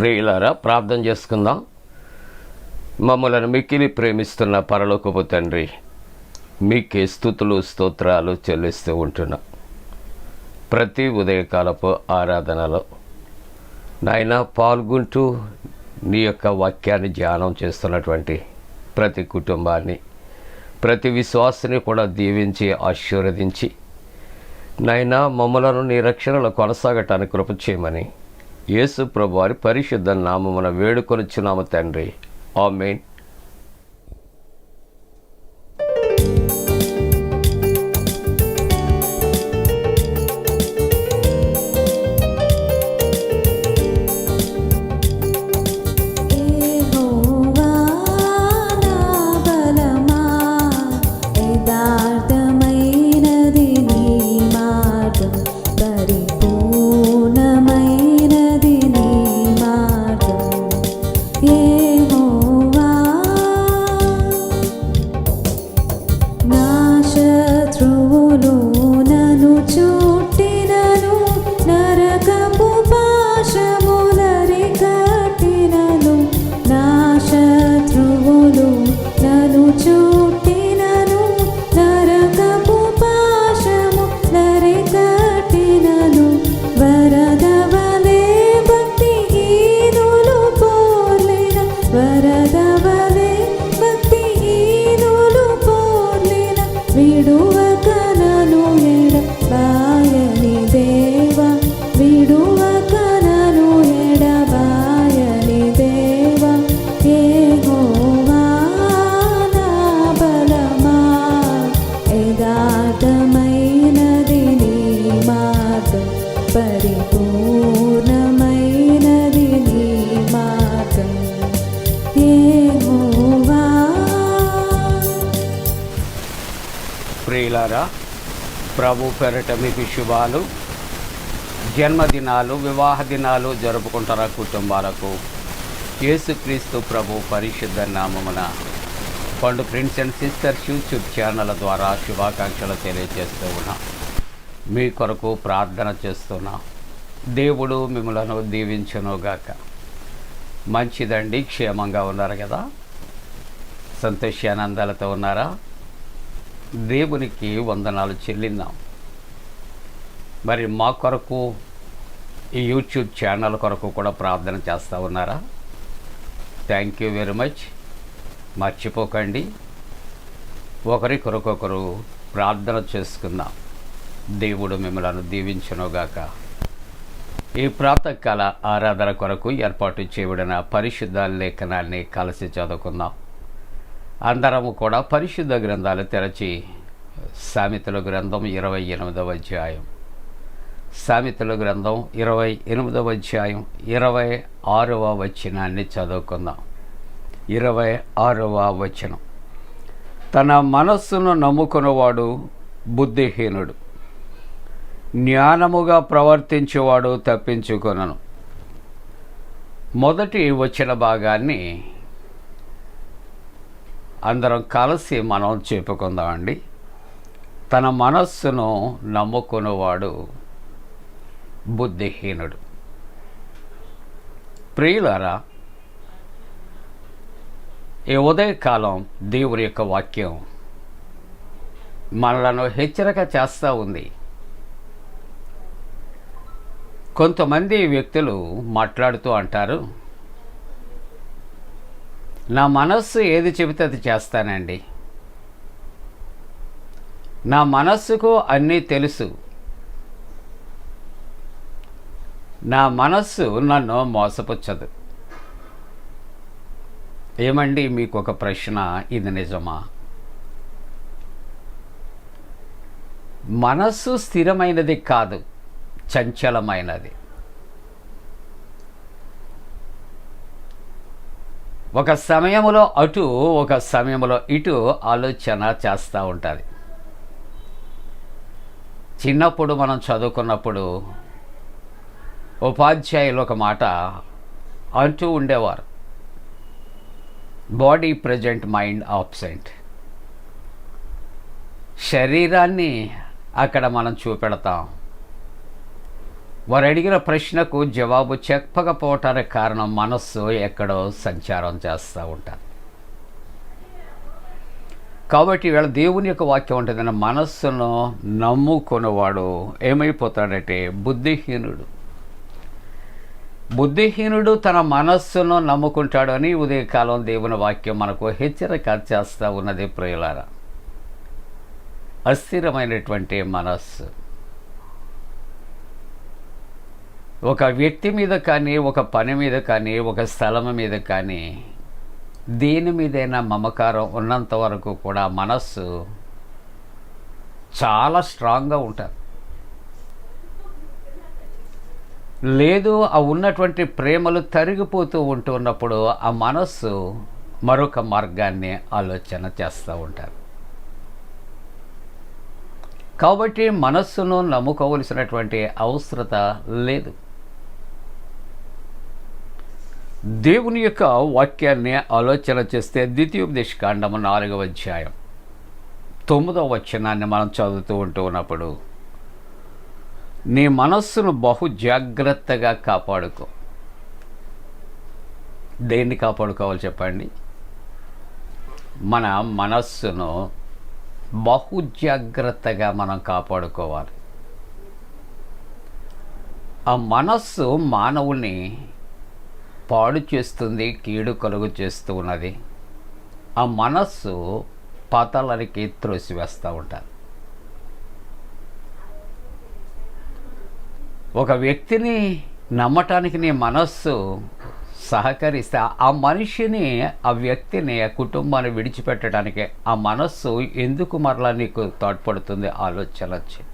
ప్రియులారా ప్రార్థన చేసుకుందాం. మమ్మలను మిక్కిలి ప్రేమిస్తున్న పరలోకపు తండ్రి మీకే స్థుతులు స్తోత్రాలు చెల్లిస్తూ ఉంటున్నాం. ప్రతి ఉదయకాలపు ఆరాధనలో నాయన పాల్గొంటూ నీ యొక్క వాక్యాన్ని ధ్యానం చేస్తున్నటువంటి ప్రతి కుటుంబాన్ని ప్రతి విశ్వాసని కూడా దీవించి ఆశీర్వదించి నైనా మమ్మలను నీ రక్షణలో కొనసాగటానికి కృప చేయమని యేసు ప్రభు వారి పరిశుద్ధ నామమున వేడుకొనిచ్చున్నాము తండ్రి. ఆమెన్. పేరట మీకు శుభాలు. జన్మదినాలు వివాహ దినాలు జరుపుకుంటారా కుటుంబాలకు? యేసుక్రీస్తు ప్రభు పరిశుద్ధ నామమున పండు friends and sisters YouTube channel ద్వారా శుభాకాంక్షలు తెలియజేస్తూ ఉన్నాం. మీ కొరకు ప్రార్థన చేస్తున్నాం. దేవుడు మిమ్మలను దీవించనుగాక. మంచిదండి క్షేమంగా ఉన్నారు కదా? సంతోషానందాలతో ఉన్నారా? దేవునికి వందనాలు చెల్లిందాం. మరి మా కొరకు ఈ యూట్యూబ్ ఛానల్ కొరకు కూడా ప్రార్థన చేస్తూ ఉన్నారా? థ్యాంక్ యూ వెరీ మచ్ మర్చిపోకండి. ఒకరి కొరకొకరు ప్రార్థన చేసుకుందాం. దేవుడు మిమ్మల్ని దీవించనుగాక. ఈ ప్రాతకాల ఆరాధన కొరకు ఏర్పాటు చేయబడిన పరిశుద్ధ లేఖనాన్ని కలిసి చదువుకుందాం. అందరము కూడా పరిశుద్ధ గ్రంథాలు తెరచి సామెతల గ్రంథం ఇరవై ఎనిమిదవ అధ్యాయం. సామెతల గ్రంథం ఇరవై ఎనిమిదవ అధ్యాయం ఇరవై ఆరవ వచనాన్ని చదువుకుందాం. ఇరవై ఆరవ వచనం. తన మనస్సును నమ్ముకున్నవాడు బుద్ధిహీనుడు. జ్ఞానముగా ప్రవర్తించేవాడు తప్పించుకొనను. మొదటి వచ్చిన భాగాన్ని అందరం కలిసి మనం చెప్పుకుందామండి. తన మనస్సును నమ్ముకున్నవాడు బుద్ధిహీనుడు. ప్రియులారా ఈ ఉదయకాలం దేవుని యొక్క వాక్యం మనలను హెచ్చరిక చేస్తూ ఉంది. కొంతమంది వ్యక్తులు మాట్లాడుతూ అంటారు నా మనస్సు ఏది చెబితే అది చేస్తానండి. నా మనస్సుకు అన్నీ తెలుసు. నా మనస్సు నన్ను మోసపుచ్చదు. ఏమండి మీకు ఒక ప్రశ్న? ఇది నిజమా? మనస్సు స్థిరమైనది కాదు చంచలమైనది. ఒక సమయంలో అటు ఒక సమయంలో ఇటు ఆలోచన చేస్తూ ఉంటుంది. చిన్నప్పుడు మనం చదువుకున్నప్పుడు ఉపాధ్యాయులు ఒక మాట అంటూ ఉండేవారు. బాడీ ప్రజెంట్ మైండ్ ఆబ్సెంట్ శరీరాన్ని అక్కడ మనం చూపెడతాం. వారు అడిగిన ప్రశ్నకు జవాబు చెప్పకపోవటానికి కారణం మనస్సు ఎక్కడో సంచారం చేస్తూ ఉంటారు. కాబట్టి వీళ్ళ దేవుని యొక్క వాక్యం ఉంటుందని మనస్సును నమ్ముకునేవాడు ఏమైపోతాడంటే బుద్ధిహీనుడు. బుద్ధిహీనుడు తన మనస్సును నమ్ముకుంటాడు అని ఉదయకాలం దేవుని వాక్యం మనకు హెచ్చరిక చేస్తూ ఉన్నది ప్రియులారా. అస్థిరమైనటువంటి మనస్సు. ఒక వ్యక్తి మీద కానీ ఒక పని మీద కానీ ఒక స్థలం మీద కానీ దేని మీదైనా మమకారం ఉన్నంత వరకు కూడా మనస్సు చాలా స్ట్రాంగ్గా ఉంటారు. లేదు ఆ ఉన్నటువంటి ప్రేమలు తరిగిపోతూ ఉంటున్నప్పుడు ఆ మనస్సు మరొక మార్గాన్ని ఆలోచన చేస్తూ ఉంటారు. కాబట్టి మనస్సును నమ్ముకోవలసినటువంటి అవసరత లేదు. దేవుని యొక్క వాక్యాన్ని ఆలోచన చేస్తే ద్వితీయోపదేశ కాండము నాలుగవ అధ్యాయం తొమ్మిదవ వచనాన్ని మనం చదువుతూ ఉంటూ ఉన్నప్పుడు నీ మనస్సును బహు జాగ్రత్తగా కాపాడుకో. దేన్ని కాపాడుకోవాలి చెప్పండి? మన మనస్సును బహు జాగ్రత్తగా మనం కాపాడుకోవాలి. ఆ మనస్సు మానవుని పాడు చేస్తుంది కీడు కలుగు చేస్తూ ఉన్నది. ఆ మనస్సు పాతాలనికి త్రోసివేస్తూ ఉంటారు. ఒక వ్యక్తిని నమ్మటానికి నీ మనస్సు సహకరిస్తే ఆ మనిషిని ఆ వ్యక్తిని ఆ కుటుంబాన్ని విడిచిపెట్టడానికి ఆ మనస్సు ఎందుకు మరలా నీకు తోడ్పడుతుంది? ఆలోచన వచ్చి.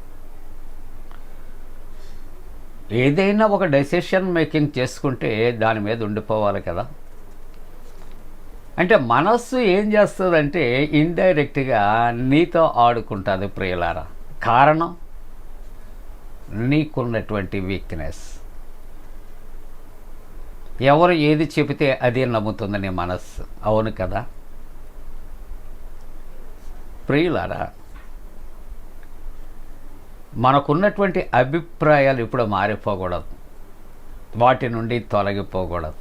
ఏదైనా ఒక డెసిషన్ మేకింగ్ చేసుకుంటే దాని మీద ఉండిపోవాలి కదా. అంటే మనస్సు ఏం చేస్తుందంటే ఇండైరెక్ట్గా నీతో ఆడుకుంటుంది ప్రియులారా. కారణం? నీకున్నటువంటి వీక్నెస్ ఎవరు ఏది చెబితే అదే నమ్ముతుంది నీ మనస్సు. అవును కదా? ప్రియులారా మనకున్నటువంటి అభిప్రాయాలు ఇప్పుడు మారిపోకూడదు. వాటి నుండి తొలగిపోకూడదు.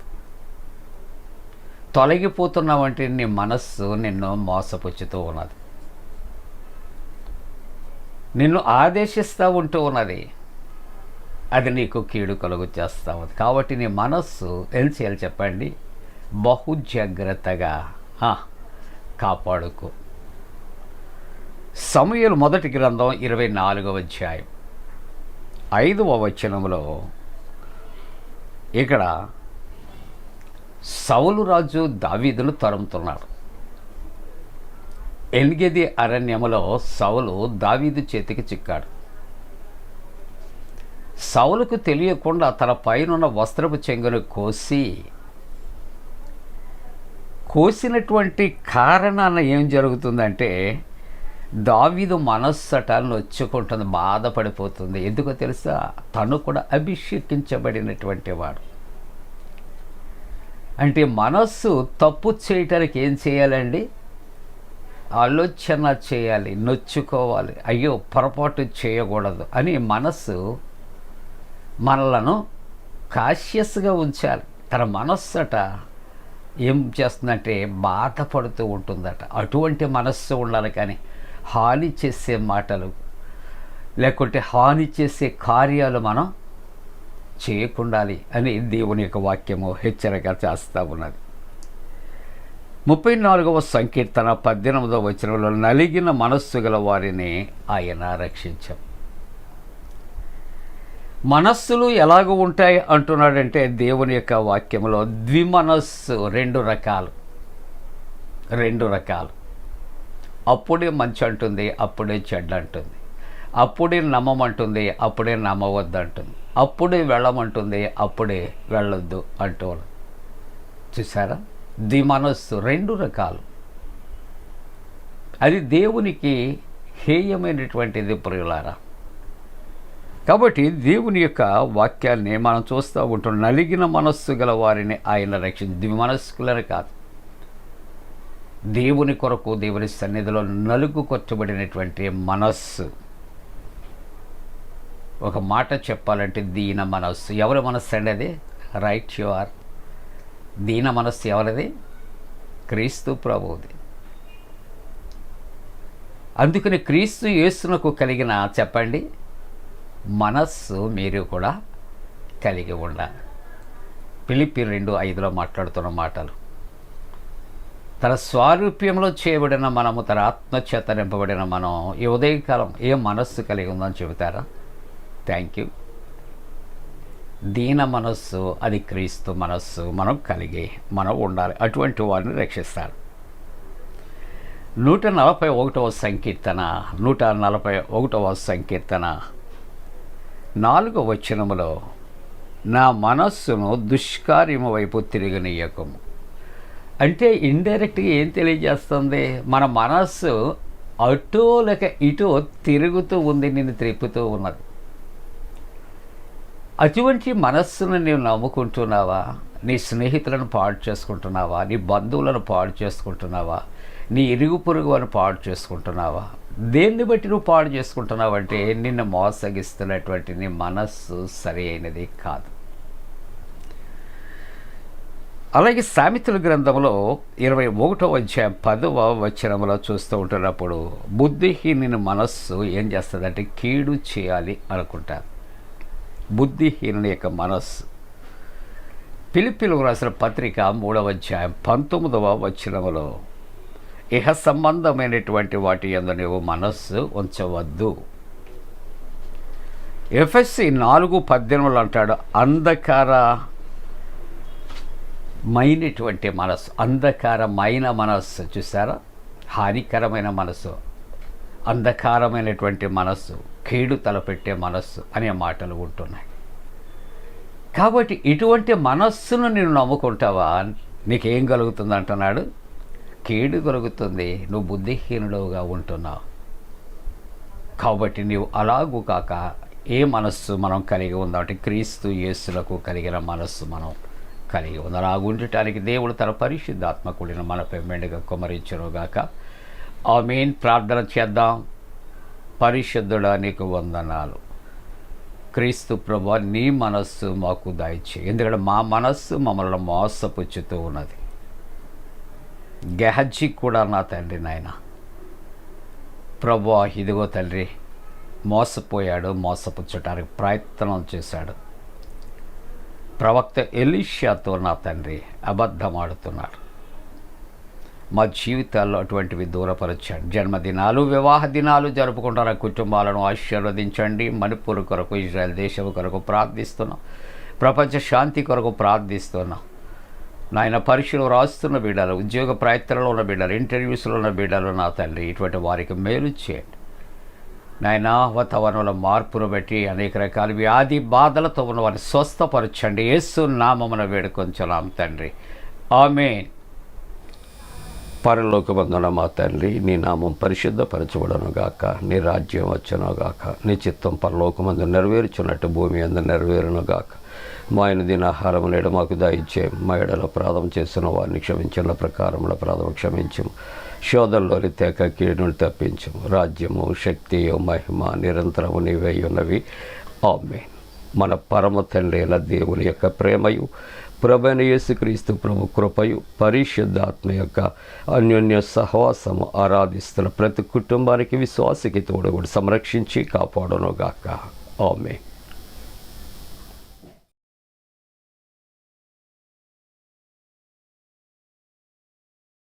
తొలగిపోతున్నావంటే నీ మనస్సు నిన్ను మోసపుచ్చుతూ ఉన్నది. నిన్ను ఆదేశిస్తూ ఉంటూ ఉన్నది. అది నీకు కీడు కలుగు చేస్తూ ఉంది కాబట్టి నీ మనస్సు ఏం చేయాలి చెప్పండి? బహు జాగ్రత్తగా కాపాడుకో. సమయలు మొదటి గ్రంథం ఇరవై నాలుగవ అధ్యాయం. ఐదవ వచనంలో ఇక్కడ సౌలు రాజు దావీదులు తరుముతున్నాడు. ఎన్గెది అరణ్యములో సౌలు దావీదు చేతికి చిక్కాడు. సౌలుకు తెలియకుండా తన పైనున్న వస్త్రపు చెంగును కోసి కోసినటువంటి కారణాన ఏం జరుగుతుందంటే దావీదు మనస్సట నొచ్చుకుంటుంది బాధపడిపోతుంది. ఎందుకో తెలుసా? తను కూడా అభిషేకించబడినటువంటి వాడు. అంటే మనస్సు తప్పు చేయటానికి ఏం చేయాలండి? ఆలోచన చేయాలి నొచ్చుకోవాలి. అయ్యో పొరపాటు చేయకూడదు అని మనస్సు మనలను కాషియస్గా ఉంచాలి. తన మనస్సట ఏం చేస్తుందంటే బాధపడుతూ ఉంటుందట. అటువంటి మనస్సు ఉండాలి కానీ హాని చేసే మాటలు లేకుంటే హాని చేసే కార్యాలు మనం చేయకుండాలి అని దేవుని యొక్క వాక్యము హెచ్చరిక చేస్తూ ఉన్నది. ముప్పై నాలుగవ సంకీర్తన పద్దెనిమిదవ వచనంలో నలిగిన మనస్సు గల వారిని ఆయన రక్షించాం. మనస్సులు ఎలాగ ఉంటాయి అంటున్నాడంటే దేవుని యొక్క వాక్యంలో ద్విమనస్సు రెండు రకాలు. రెండు రకాలు. అప్పుడే మంచి అంటుంది అప్పుడే చెడ్డ అంటుంది. అప్పుడే నమ్మమంటుంది అప్పుడే నమ్మవద్దు అంటుంది. అప్పుడే వెళ్ళమంటుంది అప్పుడే వెళ్ళొద్దు అంటూ చూసారా ది మనస్సు రెండు రకాలు. అది దేవునికి హేయమైనటువంటిది ప్రియులారా. కాబట్టి దేవుని యొక్క వాక్యాన్ని మనం చూస్తూ ఉంటాం నలిగిన మనస్సు గల వారిని ఆయన రక్షించి ద్విమనస్కులని కాదు. దేవుని కొరకు దేవుని సన్నిధిలో నలుగు కొట్టబడినటువంటి మనస్సు. ఒక మాట చెప్పాలంటే దీన మనస్సు. ఎవరి మనస్సు అండి అది? Right you are. దీన మనస్సు ఎవరిది? క్రీస్తు ప్రభువుది. అందుకని క్రీస్తు యేసునకు కలిగిన చెప్పండి? మనస్సు మీరు కూడా కలిగి ఉండాలి. పిలిపి రెండు ఐదులో మాట్లాడుతున్న మాటలు. తన స్వారూప్యంలో చేయబడిన మనము తన ఆత్మచేత నింపబడిన మనం ఈ ఉదయకాలం ఏ మనస్సు కలిగి ఉందని చెబుతారా? Thank you. దీన మనస్సు అది క్రీస్తు మనస్సు మనం కలిగి మనం ఉండాలి. అటువంటి వారిని రక్షిస్తాడు నూట నలభై ఒకటవ సంకీర్తన నూట నలభై ఒకటవ సంకీర్తన. నాలుగవ వచనములో నా మనస్సును దుష్కార్యము వైపు తిరగనీయకము. అంటే ఇండైరెక్ట్గా ఏం తెలియజేస్తుంది? మన మనస్సు అటో లేక ఇటో తిరుగుతూ ఉంది నిన్ను త్రిప్పుతూ ఉన్నది. అటువంటి మనస్సును నీవు నమ్ముకుంటున్నావా? నీ స్నేహితులను పాడు చేసుకుంటున్నావా? నీ బంధువులను పాడు చేసుకుంటున్నావా? నీ ఇరుగు పొరుగు పాడు చేసుకుంటున్నావా? దేన్ని బట్టి నువ్వు పాడు చేసుకుంటున్నావంటే నిన్ను మోసగిస్తున్నటువంటి నీ మనస్సు సరి అయినది కాదు. అలాగే సామెతల గ్రంథంలో ఇరవై ఒకటో అధ్యాయం పదవ వచనంలో చూస్తూ ఉంటున్నప్పుడు బుద్ధిహీనుని మనస్సు ఏం చేస్తుందంటే కీడు చేయాలి అనుకుంటారు. బుద్ధిహీనుని యొక్క మనస్సు. పిలిపిలు రాసిన పత్రిక మూడవ అధ్యాయం పంతొమ్మిదవ వచనములో ఇహ సంబంధమైనటువంటి వాటి యందు నువ్వు మనస్సు ఉంచవద్దు. ఎఫ్ఎస్సి నాలుగు పద్దెనిమిది అంటాడు అంధకార మైనటువంటి మనస్సు అంధకారమైన మనస్సు చూసారా హానికరమైన మనస్సు అంధకారమైనటువంటి మనస్సు. కీడు తలపెట్టే మనస్సు అనే మాటలు ఉంటున్నాయి. కాబట్టి ఇటువంటి మనస్సును నేను నమ్ముకుంటావా? నీకేం కలుగుతుంది అంటున్నాడు. కీడు కలుగుతుంది. నువ్వు బుద్ధిహీనుడుగా ఉంటున్నావు. కాబట్టి నీవు అలాగూ కాక ఏ మనస్సు మనం కలిగి ఉందంటే అంటే క్రీస్తు యేసులకు కలిగిన మనస్సు మనం కలిగి ఉంది అలా ఉండటానికి దేవుడు తన పరిశుద్ధాత్మకుడిని మనపై మెండుగా కుమరించరుగాక ఆ మెయిన్ ప్రార్థన చేద్దాం. పరిశుద్ధుడా నీకు వందనాలు. క్రీస్తు ప్రభు నీ మనస్సు మాకు దయచే ఎందుకంటే మా మనస్సు మమ్మల్ని మోసపుచ్చుతూ ఉన్నది. గెహజ్జి కూడా నా తండ్రి నాయన. ప్రభు ఇదిగో తండ్రి మోసపోయాడు మోసపుచ్చటానికి ప్రయత్నం చేశాడు. ప్రవక్త ఎలిషియాతో నా తండ్రి అబద్ధమాడుతున్నాడు. మా జీవితాల్లో అటువంటివి దూరపరచండి. జన్మదినాలు వివాహ దినాలు జరుపుకుంటున్న కుటుంబాలను ఆశీర్వదించండి. మణిపూర్ కొరకు ఇజ్రాయెల్ దేశం కొరకు ప్రార్థిస్తున్నాం. ప్రపంచ శాంతి కొరకు ప్రార్థిస్తున్నాం. నాయన పరీక్షలు రాస్తున్న బిడ్డలు ఉద్యోగ ప్రయత్నంలో ఉన్న బిడ్డలు ఇంటర్వ్యూస్లో ఉన్న బిడ్డలు నా తండ్రి ఇటువంటి వారికి మేలు చేయండి. నాయన వాతావరణంలో మార్పును బట్టి అనేక రకాల వ్యాధి బాధలతో ఉన్న వారిని స్వస్థపరచండి. ఏసు నామమున వేడుకొంచున్నాం తండ్రి. ఆమె పరలోకమందున మా తండ్రి నీ నామం పరిశుద్ధపరచబడను గాక నీ రాజ్యం వచ్చును గాక నీ చిత్తం పరలోకమందు నెరవేర్చున్నట్టు భూమి అందు నెరవేరును గాక. మా ఆయన దీని ఆహారం నేడు మాకు దాయిచ్చే మా ఎడల ప్రాధం చేసిన వారిని క్షమించిన ప్రకారముల ప్రాధం క్షమించము. శోధంలోని తేక కీడును తప్పించము. రాజ్యము శక్తియు మహిమ నిరంతరము నీవై ఉన్నవి. ఆమె మన పరమ తండ్రి అయిన దేవుని యొక్క ప్రేమయు ప్రభైన యేసుక్రీస్తు ప్రభు కృపయు పరిశుద్ధాత్మ యొక్క అన్యోన్య సహవాసము ఆరాధిస్తున్న ప్రతి కుటుంబానికి విశ్వాసకి తోడు కూడా సంరక్షించి కాపాడనుగాక. ఆమె